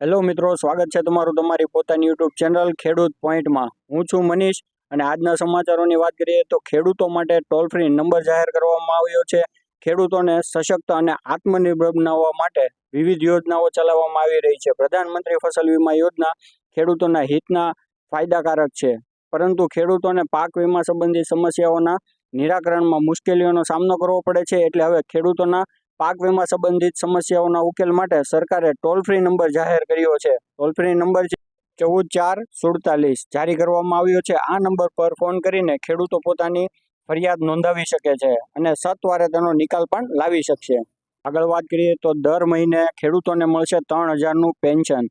Hello મિત્રો, સ્વાગત છે તમારું તમારી પોતાની યુટ્યુબ ચેનલ ખેડૂત પોઈન્ટમાં હું છું મનીષ અને આજના સમાચારોની વાત કરીએ તો ખેડૂતો માટે ટોલ ફ્રી નંબર જાહેર કરવામાં આવ્યો છે. ખેડૂતોને સશક્ત અને આત્મનિર્ભર બનાવવા માટે વિવિધ યોજનાઓ ચલાવવામાં આવી રહી છે. પ્રધાનમંત્રી ફસલ વીમા યોજના ખેડૂતોના હિતના ફાયદાકારક છે. પરંતુ ખેડૂતોને પાક વીમા સંબંધિત સમસ્યાઓના નિરાકરણમાં મુશ્કેલીઓનો સામનો કરવો પડે છે. એટલે હવે ખેડૂતોના પાક વીમા સંબંધિત સમસ્યાઓના ઉકેલ માટે સરકારે ટોલ ફ્રી નંબર જાહેર કર્યો છે. ટોલ ફ્રી નંબર ચૌદ ચાર સુડતાલીસ. જારી કરવામાં આવ્યો છે. આ નંબર પર ફોન કરીને ખેડૂતો પોતાની ફરિયાદ નોંધાવી શકે છે અને સત્વરે તેનો નિકાલ પણ લાવી શકશે. આગળ વાત કરીએ તો દર મહિને ખેડૂતોને મળશે ત્રણ હજારનું પેન્શન.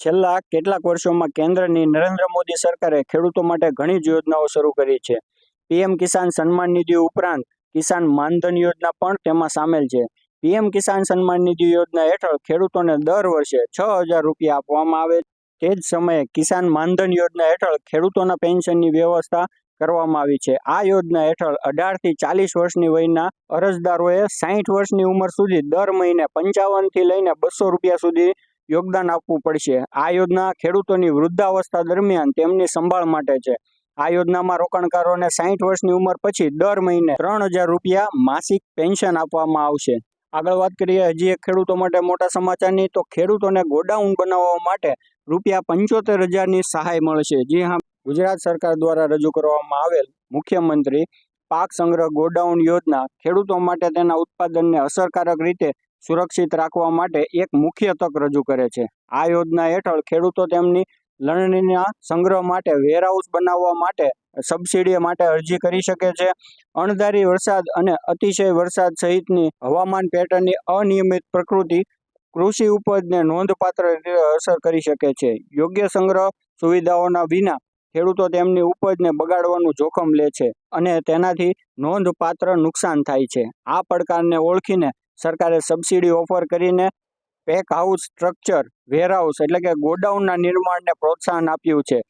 છેલ્લા કેટલાક વર્ષોમાં કેન્દ્રની નરેન્દ્ર મોદી સરકારે ખેડૂતો માટે ઘણી જ યોજનાઓ શરૂ કરી છે. પીએમ કિસાન સન્માન નિધિ ઉપરાંત કિસાન માનધન યોજના પણ તેમાં સામેલ છે. પીએમ કિસાન સન્માન નિધિ યોજના હેઠળ ખેડૂતોને દર વર્ષે છ હજાર રૂપિયા આપવામાં આવે તે જ સમયે કિસાન માનધન યોજના હેઠળ ખેડૂતોના પેન્શનની વ્યવસ્થા કરવામાં આવી છે. આ યોજના હેઠળ અઢારથી ચાલીસ વર્ષની વયના અરજદારોએ સાહીઠ વર્ષની ઉંમર સુધી દર મહિને પંચાવનથી લઈને બસો રૂપિયા સુધી યોગદાન આપવું પડશે. આ યોજના ખેડૂતોની વૃદ્ધાવસ્થા દરમિયાન તેમની સંભાળ માટે છે. આ યોજનામાં રોકાણકારોને સાહીઠ વર્ષની ઉંમર પછી દર મહિને ત્રણ હજાર રૂપિયા માસિક પેન્શન આપવામાં આવશે. આગળ વાત કરીએ, હજી એક ખેડૂતો માટે મોટા સમાચારની, તો ખેડૂતોને ગોડાઉન બનાવવા માટે રૂપિયા પંચોતેર હજારની સહાય મળશે. જી હા, ગુજરાત સરકાર દ્વારા રજૂ કરવામાં આવેલ મુખ્યમંત્રી પાક સંગ્રહ ગોડાઉન યોજના ખેડૂતો માટે તેના ઉત્પાદનને અસરકારક રીતે સુરક્ષિત રાખવા માટે એક મુખ્ય તક રજૂ કરે છે. આ યોજના હેઠળ ખેડૂતો તેમની લણણીના સંગ્રહ માટે વેરહાઉસ બનાવવા માટે સબસિડી માટે અરજી કરી શકે છે. અણધારી વરસાદ અને અતિશય વરસાદ સહિતની હવામાન પેટર્નની અનિયમિત પ્રકૃતિ કૃષિ ઉપજને નોંધપાત્ર રીતે અસર કરી શકે છે. યોગ્ય સંગ્રહ સુવિધાઓના વિના ખેડૂતો તેમની ઉપજને બગાડવાનું જોખમ લે છે અને તેનાથી નોંધપાત્ર નુકસાન થાય છે. આ પડકારને ઓળખીને સરકારે સબસિડી ઓફર કરીને પેક હાઉસ સ્ટ્રક્ચર વેરહાઉસ એટલે કે ગોડાઉનના નિર્માણને પ્રોત્સાહન આપ્યું છે.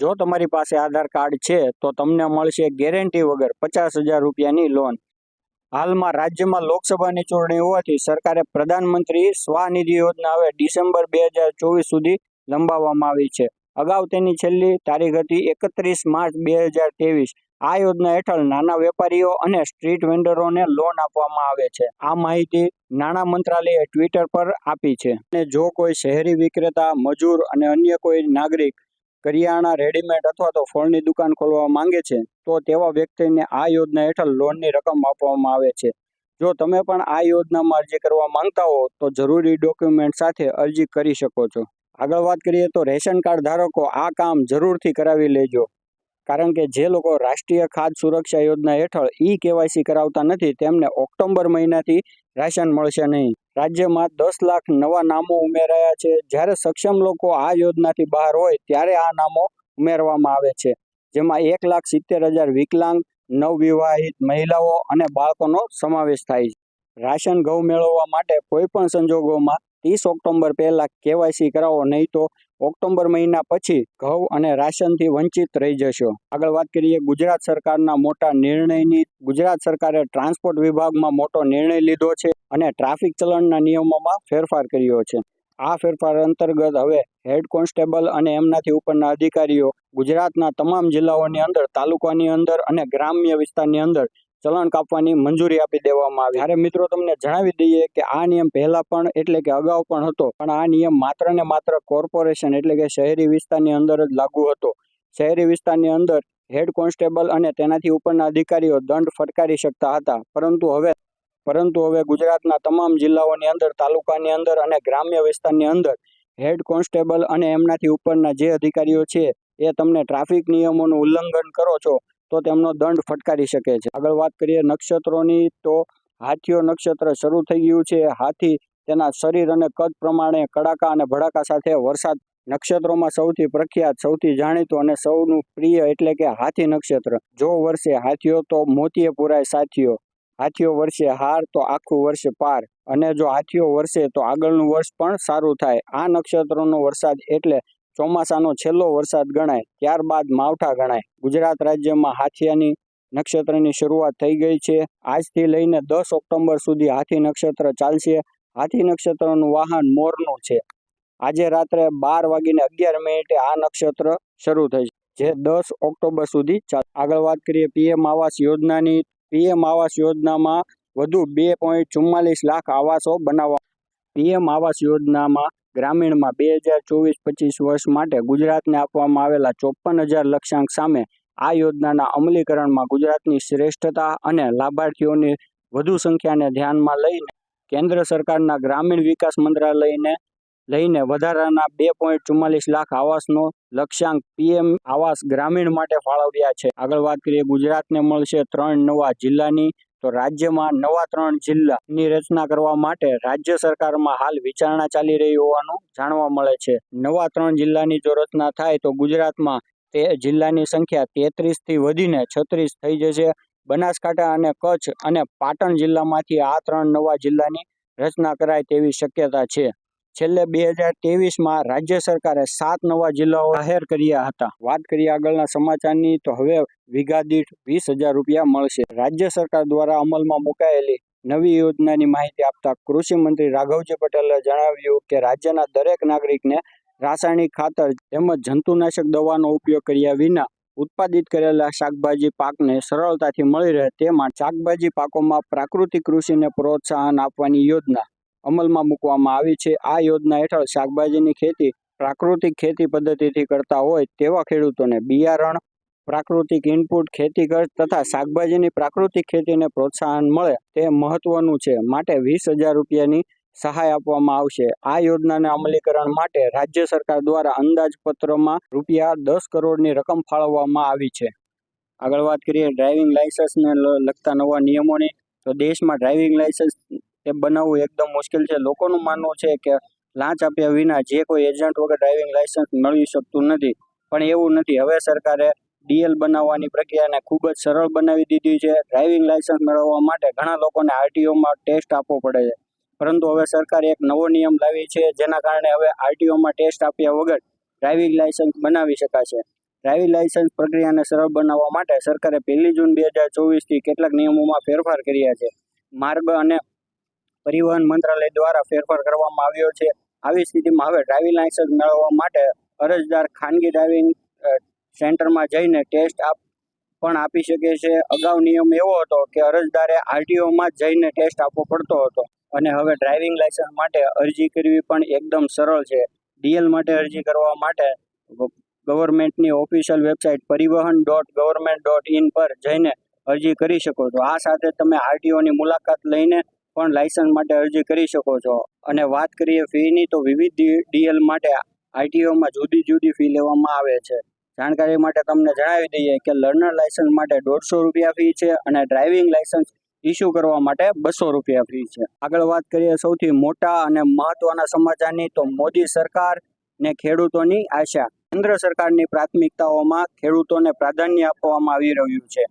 જો તમારી પાસે આધાર કાર્ડ છે, તો તમને મળશે ગેરંટી વગર પચાસ હજાર રૂપિયાની લોન. હાલમાં રાજ્યમાં લોકસભાની ચૂંટણી હોવાથી સરકારે પ્રધાનમંત્રી સ્વનિધિ યોજના હવે ડિસેમ્બર બે હજાર ચોવીસ સુધી લંબાવવામાં આવી છે. અગાઉ તેની છેલ્લી તારીખ હતી એકત્રીસ માર્ચ બે હજાર ત્રેવીસ. આ યોજના હેઠળ નાના વેપારીઓ અને સ્ટ્રીટ વેન્ડરોને લોન આપવામાં આવે છે. આ માહિતી નાણાં મંત્રાલયે ટ્વિટર પર આપી છે. અને જો કોઈ શહેરી વિક્રેતા, મજૂર અને અન્ય કોઈ નાગરિક કરિયાણા રેડીમેડ અથવા તો ફળની દુકાન ખોલવા માંગે છે, તો તેવા વ્યક્તિને આ યોજના હેઠળ લોનની રકમ આપવામાં આવે છે. જો તમે પણ આ યોજનામાં અરજી કરવા માંગતા હો, તો જરૂરી ડોક્યુમેન્ટ સાથે અરજી કરી શકો છો. આગળ વાત કરીએ તો રેશન કાર્ડ ધારકો આ કામ જરૂરથી કરાવી લેજો. કારણ કે જે લોકો રાષ્ટ્રીય ખાદ્ય સુરક્ષા યોજના હેઠળ ઈ કેવાયસી કરાવતા નથી, તેમને ઓક્ટોબર મહિનાથી રાશન મળશે નહીં. રાજ્યમાં દસ લાખ નવા નામો ઉમેરાયા છે. જ્યારે સક્ષમ લોકો આ યોજનાથી બહાર હોય, ત્યારે આ નામો ઉમેરવામાં આવે છે. જેમાં એક લાખ સિત્તેર હજાર વિકલાંગ, નવવિવાહિત મહિલાઓ અને બાળકોનો સમાવેશ થાય છે. રાશન ઘઉં મેળવવા માટે કોઈ પણ સંજોગોમાં ત્રીસ ઓક્ટોબર પહેલાં કેવાયસી કરાવો, નહીં તો ઓક્ટોબર મહિના પછી ઘઉં અને રાશનથી વંચિત રહી જશો. આગળ વાત કરીએ ગુજરાત સરકારના મોટા નિર્ણયની. ગુજરાત સરકારે ટ્રાન્સપોર્ટ વિભાગમાં મોટો નિર્ણય લીધો છે અને ટ્રાફિક ચલણના નિયમોમાં ફેરફાર કર્યો છે. આ ફેરફાર અંતર્ગત હવે હેડ કોન્સ્ટેબલ અને એમનાથી ઉપરના અધિકારીઓ ગુજરાતના તમામ જિલ્લાઓની અંદર, તાલુકાની અંદર અને ગ્રામ્ય વિસ્તારની અંદર ચલણ કાપવાની મંજૂરી આપી દેવામાં આવી. ત્યારે મિત્રો તમને જણાવી દઈએ કે આ નિયમ પહેલા પણ એટલે કે અગાઉ પણ હતો, પણ આ નિયમ માત્ર ને માત્ર કોર્પોરેશન એટલે કે શહેરી વિસ્તારની અંદર જ લાગુ હતો. શહેરી વિસ્તારની અંદર હેડ કોન્સ્ટેબલ અને તેનાથી ઉપરના અધિકારીઓ દંડ ફટકારી શકતા હતા. પરંતુ હવે પરંતુ હવે ગુજરાતના તમામ જિલ્લાઓની અંદર, તાલુકાની અંદર અને ગ્રામ્ય વિસ્તારની અંદર હેડ કોન્સ્ટેબલ અને એમનાથી ઉપરના જે અધિકારીઓ છે એ તમને ટ્રાફિક નિયમોનું ઉલ્લંઘન કરો છો તો તેમનો દંડ ફટકારી શકે છે. આગળ વાત કરીએ નક્ષત્રોની, તો હાથીઓ નક્ષત્ર શરૂ થઈ ગયું છે. હાથી તેના શરીર અને કદ પ્રમાણે કડાકા અને ભડાકા સાથે વરસાદ નક્ષત્રોમાં સૌથી પ્રખ્યાત, સૌથી જાણીતું અને સૌનું પ્રિય એટલે કે હાથી નક્ષત્ર. જો વર્ષે હાથીઓ તો મોતીએ પુરાય સાથીઓ. હાથીઓ વર્ષે હાર તો આખું વર્ષ પાર. અને જો હાથીઓ વર્ષે તો આગળનું વર્ષ પણ સારું થાય. આ નક્ષત્રોનો વરસાદ એટલે ચોમાસાનો છેલ્લો વરસાદ ગણાય, ત્યારબાદ માવઠા ગણાય. ગુજરાત રાજ્યમાં હાથિયાની નક્ષત્રની શરૂઆત થઈ ગઈ છે. આજથી લઈને દસ ઓક્ટોબર સુધી હાથી નક્ષત્ર ચાલશે. હાથી નક્ષત્રનું વાહન મોરનું છે. આજે રાત્રે બાર વાગીને અગિયાર મિનિટે આ નક્ષત્ર શરૂ થઈ છે જે દસ ઓક્ટોબર સુધી ચાલ. આગળ વાત કરીએ પીએમ આવાસ યોજનાની. પીએમ આવાસ યોજનામાં વધુ બે પોઈન્ટ ચુમ્માલીસ લાખ આવાસો બનાવવા પીએમ આવાસ યોજનામાં ગ્રામીણમાં બે હજાર ચોવીસ પચીસ વર્ષ માટે ગુજરાતને આપવામાં આવેલા ચોપન હજાર લક્ષ્યાંક સામે આ યોજનાના અમલીકરણમાં ગુજરાતની શ્રેષ્ઠતા અને લાભાર્થીઓની વધુ સંખ્યાને ધ્યાનમાં લઈને કેન્દ્ર સરકારના ગ્રામીણ વિકાસ મંત્રાલયને લઈને વધારાના બે પોઈન્ટ ચુમ્માલીસ લાખ આવાસનો લક્ષ્યાંક પીએમ આવાસ ગ્રામીણ માટે ફાળવ્યા છે. આગળ વાત કરીએ ગુજરાતને મળશે ત્રણ નવા જિલ્લાની. તો રાજ્યમાં નવા ત્રણ જિલ્લાની રચના કરવા માટે રાજ્ય સરકારમાં હાલ વિચારણા ચાલી રહી હોવાનું જાણવા મળે છે. નવા ત્રણ જિલ્લાની જો રચના થાય તો ગુજરાતમાં તે જિલ્લાની સંખ્યા તેત્રીસથી વધીને છત્રીસ થઈ જશે. બનાસકાંઠા અને કચ્છ અને પાટણ જિલ્લામાંથી આ ત્રણ નવા જિલ્લાની રચના કરાય તેવી શક્યતા છે. છેલ્લે બે હજાર તેવીસમાં રાજ્ય સરકારે સાત નવા જિલ્લાઓ જાહેર કર્યા હતા. વાત કરીએ આગળના સમાચારની, તો હવે વીઘા દીઠ વીસ હજાર રૂપિયા મળશે. રાજ્ય સરકાર દ્વારા અમલમાં મુકાયેલી નવી યોજનાની માહિતી આપતા કૃષિ મંત્રી રાઘવજી પટેલે જણાવ્યું કે, રાજ્યના દરેક નાગરિકને રાસાયણિક ખાતર તેમજ જંતુનાશક દવાનો ઉપયોગ કર્યા વિના ઉત્પાદિત કરેલા શાકભાજી પાકને સરળતાથી મળી રહે તે માટે શાકભાજી પાકોમાં પ્રાકૃતિક કૃષિને પ્રોત્સાહન આપવાની યોજના અમલમાં મૂકવામાં આવી છે. આ યોજના હેઠળ શાકભાજીની ખેતી પ્રાકૃતિક ખેતી પદ્ધતિથી કરતા હોય તેવા ખેડૂતોને બિયારણ, પ્રાકૃતિક ઇનપુટ ખેતી તથા શાકભાજીની પ્રાકૃતિક ખેતીને પ્રોત્સાહન મળે તે મહત્વનું છે. માટે વીસ હજાર રૂપિયાની સહાય આપવામાં આવશે. આ યોજનાને અમલીકરણ માટે રાજ્ય સરકાર દ્વારા અંદાજપત્રમાં રૂપિયા દસ કરોડની રકમ ફાળવવામાં આવી છે. આગળ વાત કરીએ ડ્રાઇવિંગ લાયસન્સને લગતા નવા નિયમોની. તો દેશમાં ડ્રાઇવિંગ લાયસન્સ એ બનાવવું એકદમ મુશ્કેલ છે. લોકોનું માનવું છે કે લાંચ આપ્યા વિના જે કોઈ એજન્ટ વગર ડ્રાઇવિંગ લાયસન્સ મેળવી શકતું નથી. પણ એવું નથી. હવે સરકારે ડીએલ બનાવવાની પ્રક્રિયાને ખૂબ જ સરળ બનાવી દીધી છે. ડ્રાઇવિંગ લાયસન્સ મેળવવા માટે ઘણા લોકોને આરટીઓમાં ટેસ્ટ આપવો પડે છે. પરંતુ હવે સરકારે એક નવો નિયમ લાવી છે જેના કારણે હવે આરટીઓમાં ટેસ્ટ આપ્યા વગર ડ્રાઇવિંગ લાયસન્સ બનાવી શકાશે. ડ્રાઇવિંગ લાયસન્સ પ્રક્રિયાને સરળ બનાવવા માટે સરકારે પહેલી જૂન બે હજાર ચોવીસથી કેટલાક નિયમોમાં ફેરફાર કર્યા છે. માર્ગ અને પરિવહન મંત્રાલય દ્વારા ફેરફાર કરવામાં આવ્યો છે. આવી સ્થિતિમાં હવે ડ્રાઇવિંગ લાયસન્સ મેળવવા માટે અરજદાર ખાનગી ડ્રાઇવિંગ સેન્ટરમાં જઈને ટેસ્ટ આપ, પણ આપી શકે છે. અગાઉ નિયમ એવો હતો કે અરજદારે આરટીઓમાં જઈને ટેસ્ટ આપવો પડતો હતો. અને હવે ડ્રાઇવિંગ લાયસન્સ માટે અરજી કરવી પણ એકદમ સરળ છે. ડીએલ માટે અરજી કરવા માટે ગવર્મેન્ટની official website Parivahan dot government dot in પર જઈને અરજી કરી શકો છો. આ સાથે તમે આરટીઓની મુલાકાત લઈને પણ લાયસન્સ માટે અરજી કરી શકો છો. અને વાત કરીએ ફીની તો વિવિધ ડીએલ માટે આઈટીઓમાં જુદી જુદી ફી લેવામાં આવે છે. જાણકારી માટે તમને જણાવી દઈએ કે લર્નર લાયસન્સ માટે દોઢસો રૂપિયા ફી છે અને ડ્રાઇવિંગ લાયસન્સ ઇસ્યુ કરવા માટે બસો રૂપિયા ફી છે. આગળ વાત કરીએ સૌથી મોટા અને મહત્વના સમાચારની, તો મોદી સરકાર ને ખેડૂતોની આશા. કેન્દ્ર સરકારની પ્રાથમિકતાઓમાં ખેડૂતોને પ્રાધાન્ય આપવામાં આવી રહ્યું છે.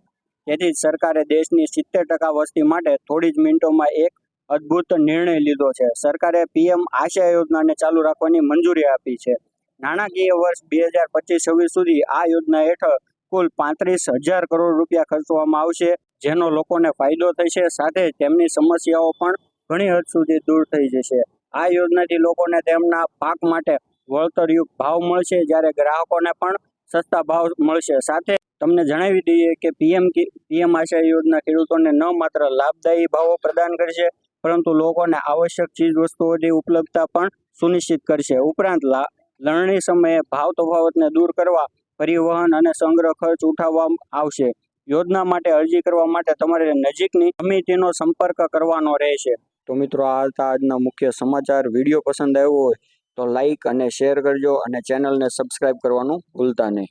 તેથી સરકારે દેશની સિત્તેર ટકા વસ્તી માટે થોડી જ મિનિટોમાં એક અદ્ભુત નિર્ણય લીધો છે. સરકારે પીએમ આશા યોજનાને ચાલુ રાખવાની મંજૂરી આપી છે. નાણાકીય વર્ષ બે હજાર પચીસ છવ્વીસ સુધી આ યોજના હેઠળ કુલ પાંત્રીસ હજાર કરોડ રૂપિયા ખર્ચવામાં આવશે, જેનો લોકોને ફાયદો થશે. સાથે તેમની સમસ્યાઓ પણ ઘણી હદ સુધી દૂર થઈ જશે. આ યોજનાથી લોકોને તેમના પાક માટે વળતરયુક્ત ભાવ મળશે. જ્યારે ગ્રાહકોને પણ સસ્તા ભાવ મળશે. સાથે તમને જણાવી દઈએ કે પીએમ પીએમ આશા યોજના ખેડૂતોને ન માત્ર લાભદાયી ભાવો પ્રદાન કરશે, પરંતુ લોકોને આવશ્યક ચીજ વસ્તુઓની ઉપલબ્ધતા પણ સુનિશ્ચિત કરશે. ઉપરાંત લણણી સમયે ભાવ તફાવતને દૂર કરવા, પરિવહન અને સંગ્રહ ખર્ચ ઉઠાવવામાં આવશે. યોજના માટે અરજી કરવા માટે તમારે નજીકની સમિતિનો સંપર્ક કરવાનો રહેશે. તો મિત્રો, આ હતા આજના મુખ્ય સમાચાર. વીડિયો પસંદ આવ્યો હોય તો લાઈક અને શેર કરજો અને ચેનલને સબસ્ક્રાઈબ કરવાનું ભૂલતા નહીં.